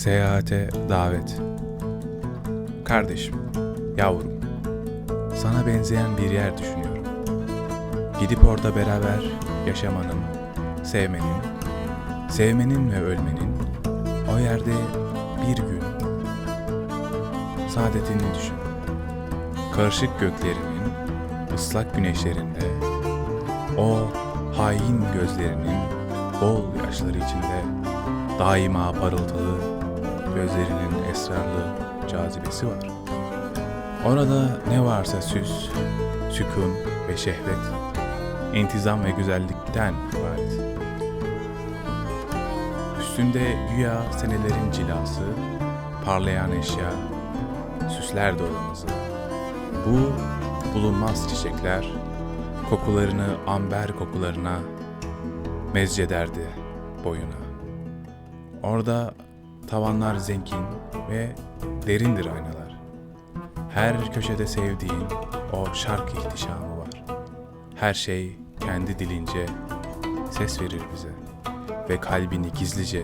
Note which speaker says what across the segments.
Speaker 1: Seyahate davet. Kardeşim, yavrum, sana benzeyen bir yer düşünüyorum. Gidip orada beraber yaşamanın, sevmenin, sevmenin ve ölmenin, o yerde bir gün saadetini düşün. Karışık göklerinin, ıslak güneşlerinde, o hain gözlerinin bol yaşları içinde daima parıltılı gözlerinin esrarlı cazibesi var. Orada ne varsa süs, sükun ve şehvet, intizam ve güzellikten ibaret. Üstünde güya senelerin cilası, parlayan eşya, süsler dolabımızı. Bu bulunmaz çiçekler, kokularını amber kokularına mezcederdi boyuna. Orada tavanlar zengin ve derindir aynalar. Her köşede sevdiğin o şark ihtişamı var. Her şey kendi dilince ses verir bize ve kalbini gizlice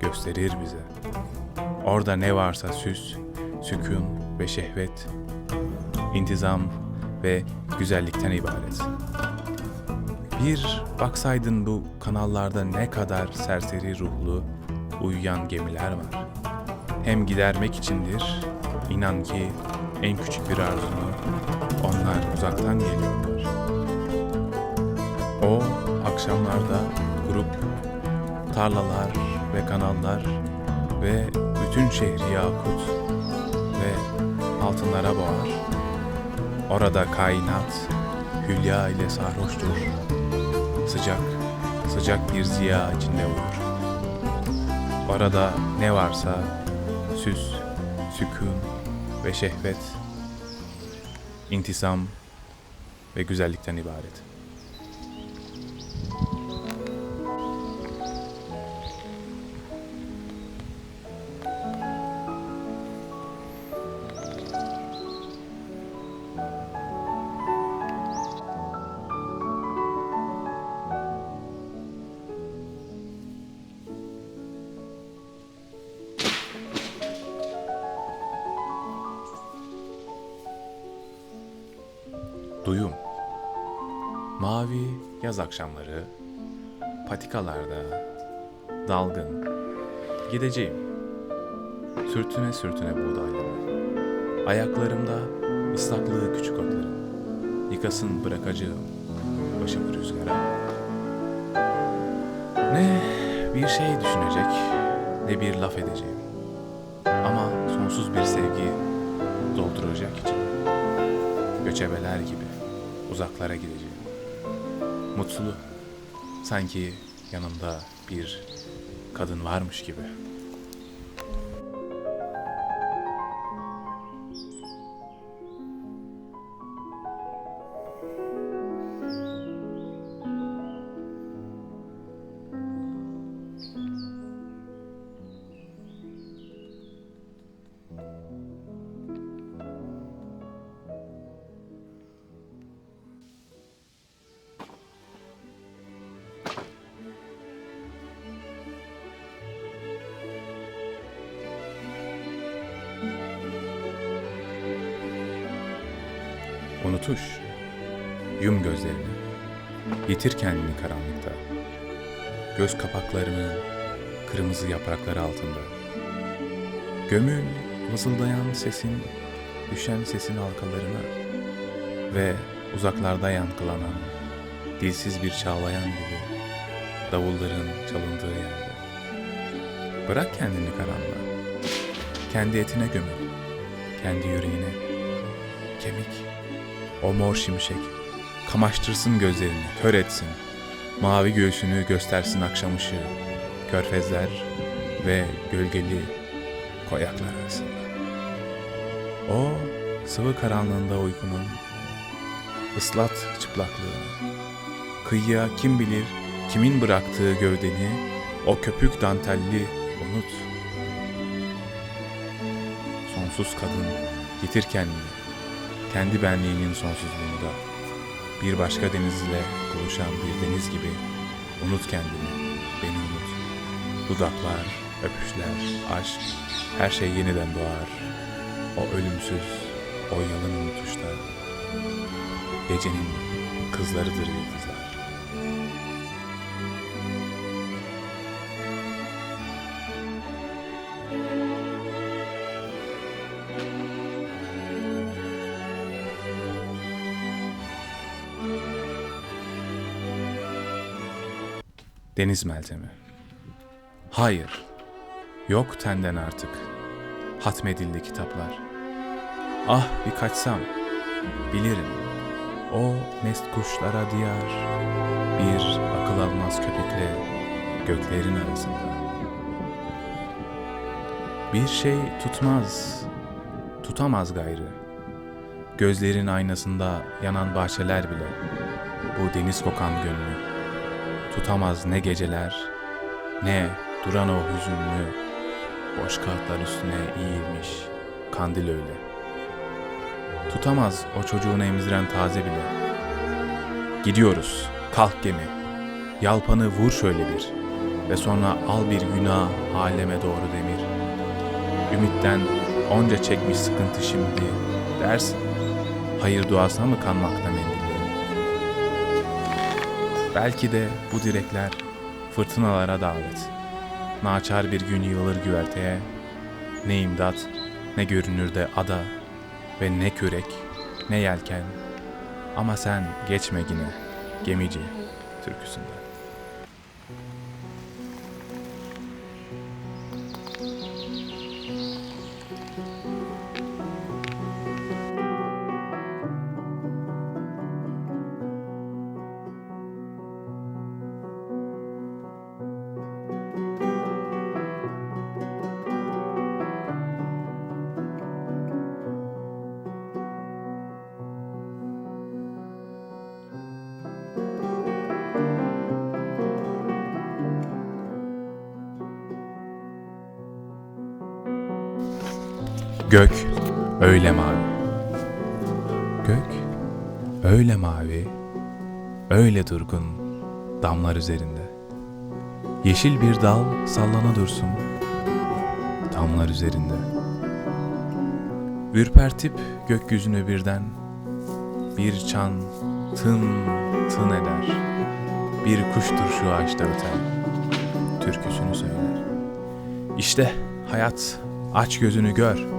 Speaker 1: gösterir bize. Orada ne varsa süs, sükun ve şehvet, intizam ve güzellikten ibaret. Bir baksaydın bu kanallarda ne kadar serseri ruhlu, uyuyan gemiler var. Hem gidermek içindir, inan ki en küçük bir arzunu onlar uzaktan geliyorlar. O akşamlarda grup, tarlalar ve kanallar ve bütün şehri yakut ve altınlara boğar. Orada kainat hülya ile sarhoştur. Sıcak, sıcak bir ziya içinde olur. Orada ne varsa süs, sükun ve şehvet, intisam ve güzellikten ibaret. Duyum. Mavi yaz akşamları Patikalarda Dalgın. Gideceğim. Sürtüne sürtüne buğdayları Ayaklarımda ıslaklığı küçük otların Yıkasın bırakacağım Başımı rüzgara. Ne bir şey düşünecek Ne bir laf edeceğim. Ama sonsuz bir sevgi Dolduracak içimi. Göçebeler gibi uzaklara gideceğim. Mutlu, sanki yanımda bir kadın varmış gibi. Unutuş, yum gözlerini, yitir kendini karanlıkta. Göz kapaklarının kırmızı yaprakları altında. Gömül mızıldayan sesin, düşen sesin halkalarına ve uzaklarda yankılanan dilsiz bir çağlayan gibi davulların çalındığı yerde. Bırak kendini karanlığa, kendi etine gömül, kendi yüreğine, kemik, o mor şimşek, kamaştırsın gözlerini, kör etsin, mavi göğsünü göstersin akşam ışığı, körfezler ve gölgeli koyaklar arasında. O sıvı karanlığında uykunun, ıslat çıplaklığını, kıyıya kim bilir kimin bıraktığı gövdeni, o köpük dantelli unut. Sonsuz kadın, yitir kendini, kendi benliğinin sonsuzluğunda. Bir başka denizle buluşan bir deniz gibi unut kendini, beni unut. Dudaklar, öpüşler, aşk, her şey yeniden doğar. O ölümsüz, o yalın unutuşta. Gecenin kızlarıdır yıldızlar. Deniz Meltemi Hayır, yok tenden artık. Hatmedildi kitaplar. Ah bir kaçsam, bilirim. O mest kuşlara diyar, bir akıl almaz köpekle göklerin arasında. Bir şey tutmaz, tutamaz gayrı. Gözlerin aynasında yanan bahçeler bile, bu deniz kokan gönlü. Tutamaz ne geceler, ne duran o hüzünlü, boş kağıtlar üstüne eğilmiş, kandil öyle. Tutamaz o çocuğunu emziren taze bile. Gidiyoruz, kalk gemi, yalpanı vur şöyle bir ve sonra al bir günah aleme doğru demir. Ümitten onca çekmiş sıkıntı şimdi dersin, hayır duasına mı kanmakta mendillerin? Belki de bu direkler fırtınalara davet. Naçar bir gün yığılır güverteye, ne imdat, ne görünür de ada ve ne kürek, ne yelken. Ama sen geçme yine, gemici türküsünde. Gök öyle mavi. Gök öyle mavi, öyle durgun damlar üzerinde. Yeşil bir dal sallana dursun damlar üzerinde. Ürpertip gökyüzünü birden bir çan tın tın eder. Bir kuştur şu ağaçta öten, türküsünü söyler. İşte hayat, aç gözünü gör.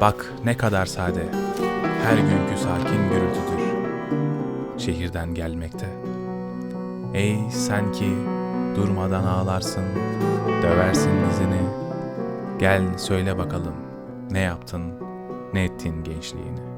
Speaker 1: Bak ne kadar sade, her günkü sakin gürültüdür. Şehirden gelmekte. Ey sen ki durmadan ağlarsın, döversin dizini. Gel söyle bakalım ne yaptın, ne ettin gençliğini.''